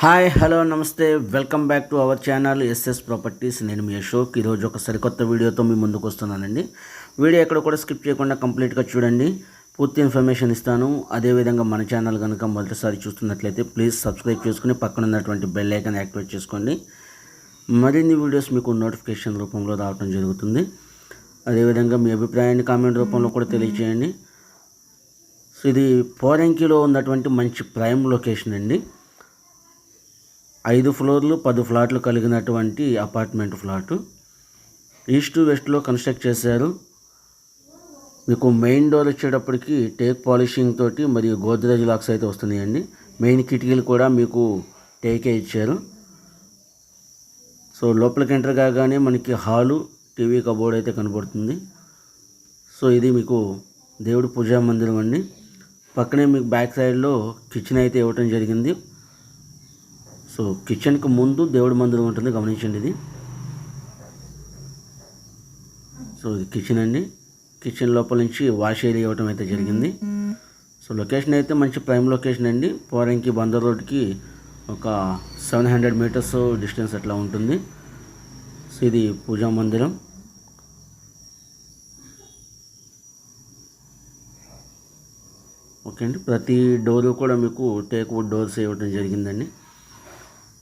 Hi hello నమస్తే. Welcome back to our channel SS properties నేను మీ అశోక్. ఈరోజు ఒక సరికొత్త వీడియోతో మీ ముందుకు వస్తున్నానండి. వీడియో ఎక్కడ కూడా స్కిప్ చేయకుండా కంప్లీట్గా చూడండి. పూర్తి ఇన్ఫర్మేషన్ ఇస్తాను. అదేవిధంగా మన ఛానల్ కనుక మొదటిసారి చూస్తున్నట్లయితే ప్లీజ్ సబ్స్క్రైబ్ చేసుకుని పక్కన ఉన్నటువంటి బెల్ ఐకాన్ యాక్టివేట్ చేసుకోండి. మరిన్ని వీడియోస్ మీకు నోటిఫికేషన్ రూపంలో రావడం జరుగుతుంది. అదేవిధంగా మీ అభిప్రాయాన్ని కామెంట్ రూపంలో కూడా తెలియజేయండి సో ఇది పోరంకిలో ఉన్నటువంటి మంచి ప్రైమ్ లొకేషన్ అండి. ఐదు ఫ్లోర్లు పది ఫ్లాట్లు కలిగినటువంటి అపార్ట్మెంట్ ఫ్లాటు. ఈస్ట్ వెస్ట్లో కన్స్ట్రక్ట్ చేశారు. మీకు మెయిన్ డోర్ వచ్చేటప్పటికి టేక్ పాలిషింగ్ తోటి మరియు గోద్రేజ్ లాక్స్ అయితే వస్తున్నాయండి. మెయిన్ కిటికీలు కూడా మీకు టేకే ఇచ్చారు. సో లోపలికి ఎంటర్ కాగానే మనకి హాలు టీవీ కబోర్డ్ అయితే కనబడుతుంది. సో ఇది మీకు దేవుడి పూజా మందిరం అండి. పక్కనే మీకు బ్యాక్ సైడ్లో కిచెన్ అయితే ఇవ్వటం జరిగింది. సో కిచెన్కి ముందు దేవుడి మందిరం ఉంటుంది గమనించండి ఇది. సో ఇది కిచెన్ అండి. కిచెన్ లోపల నుంచి వాష్ ఏరియా ఇవ్వటం అయితే జరిగింది. సో లొకేషన్ అయితే మంచి ప్రైమ్ లొకేషన్ అండి. పోరంకి బందర్ రోడ్కి ఒక సెవెన్ హండ్రెడ్ మీటర్స్ డిస్టెన్స్ అట్లా ఉంటుంది. సో ఇది పూజా మందిరం. ఓకే అండి. ప్రతి డోరు కూడా మీకు టేక్ వుడ్ డోర్స్ ఇవ్వడం జరిగిందండి.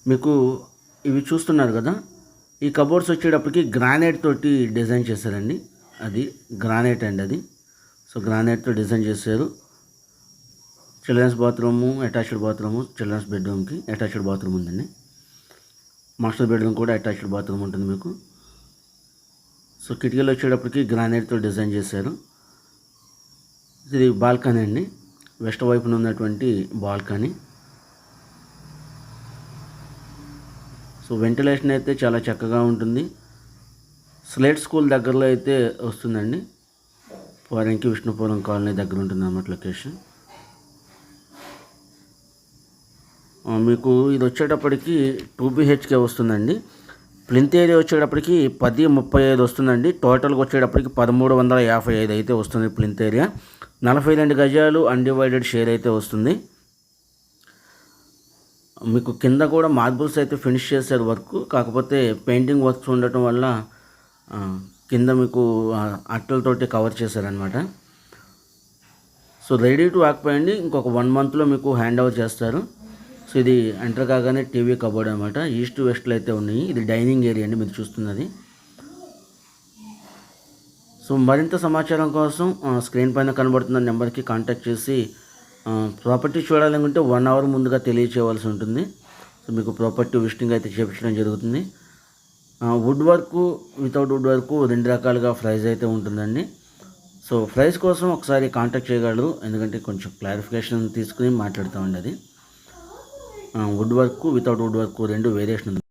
మీకు ఇవి చూస్తున్నారు కదా? ఈ కబోర్డ్స్ వచ్చేటప్పటికి గ్రానైట్ తోటి డిజైన్ చేశారండి. అది గ్రానైట్ అండి అది. సో గ్రానైట్తో డిజైన్ చేశారు. Childrens bathroom attached bathroom childrens బెడ్రూమ్కి అటాచ్డ్ బాత్రూమ్ ఉందండి. మాస్టర్ బెడ్రూమ్ కూడా అటాచ్డ్ బాత్రూమ్ ఉంటుంది మీకు. సో కిటికీలు వచ్చేటప్పటికి గ్రానైట్తో డిజైన్ చేశారు. ఇది బాల్కనీ అండి. వెస్ట్ వైపున ఉన్నటువంటి బాల్కనీ. సో వెంటిలేషన్ అయితే చాలా చక్కగా ఉంటుంది. స్లేట్ స్కూల్ దగ్గరలో అయితే వస్తుందండి. పోరంకి విష్ణుపురం కాలనీ దగ్గర ఉంటుంది అన్నమాట లొకేషన్ మీకు ఇది వచ్చేటప్పటికి టూ బిహెచ్కే వస్తుందండి. ప్లింత్ ఏరియా వచ్చేటప్పటికి పది ముప్పై ఐదు వస్తుందండి. టోటల్గా వచ్చేటప్పటికి పదమూడు వందల యాభై ఐదు అయితే వస్తుంది ప్లింత్ ఏరియా. నలభై రెండు గజాలు అన్డివైడెడ్ షేర్ అయితే వస్తుంది. మీకు కింద కూడా మార్బుల్స్ అయితే ఫినిష్ చేశారు వర్క్. కాకపోతే పెయింటింగ్ వర్క్స్ ఉండటం వల్ల కింద మీకు అట్టలతోటి కవర్ చేశారనమాట సో రెడీ టు ఆక్యుపై అండి ఇంకొక వన్ మంత్లో మీకు హ్యాండ్ ఓవర్ చేస్తారు. సో ఇది ఎంటర్ కాగానే టీవీ కబోర్డ్ అనమాట ఈస్ట్ వెస్ట్లో అయితే ఉన్నాయి. ఇది డైనింగ్ ఏరియా అండి మీరు చూస్తున్నది. సో మరింత సమాచారం కోసం స్క్రీన్ పైన కనబడుతున్న నెంబర్కి కాంటాక్ట్ చేసి ప్రాపర్టీ చూడాలనుకుంటే వన్ అవర్ ముందుగా తెలియచేయవలసి ఉంటుంది. సో మీకు ప్రాపర్టీ విజిటింగ్ అయితే చేపించడం జరుగుతుంది. Wood work without wood work రెండు రకాలుగా ప్రైజ్ అయితే ఉంటుందండి. సో ప్రైస్ కోసం ఒకసారి కాంటాక్ట్ చేయగలరు. ఎందుకంటే కొంచెం క్లారిఫికేషన్ తీసుకుని మాట్లాడుతూ ఉండేది wood work without wood work రెండు వేరియేషన్ ఉంది.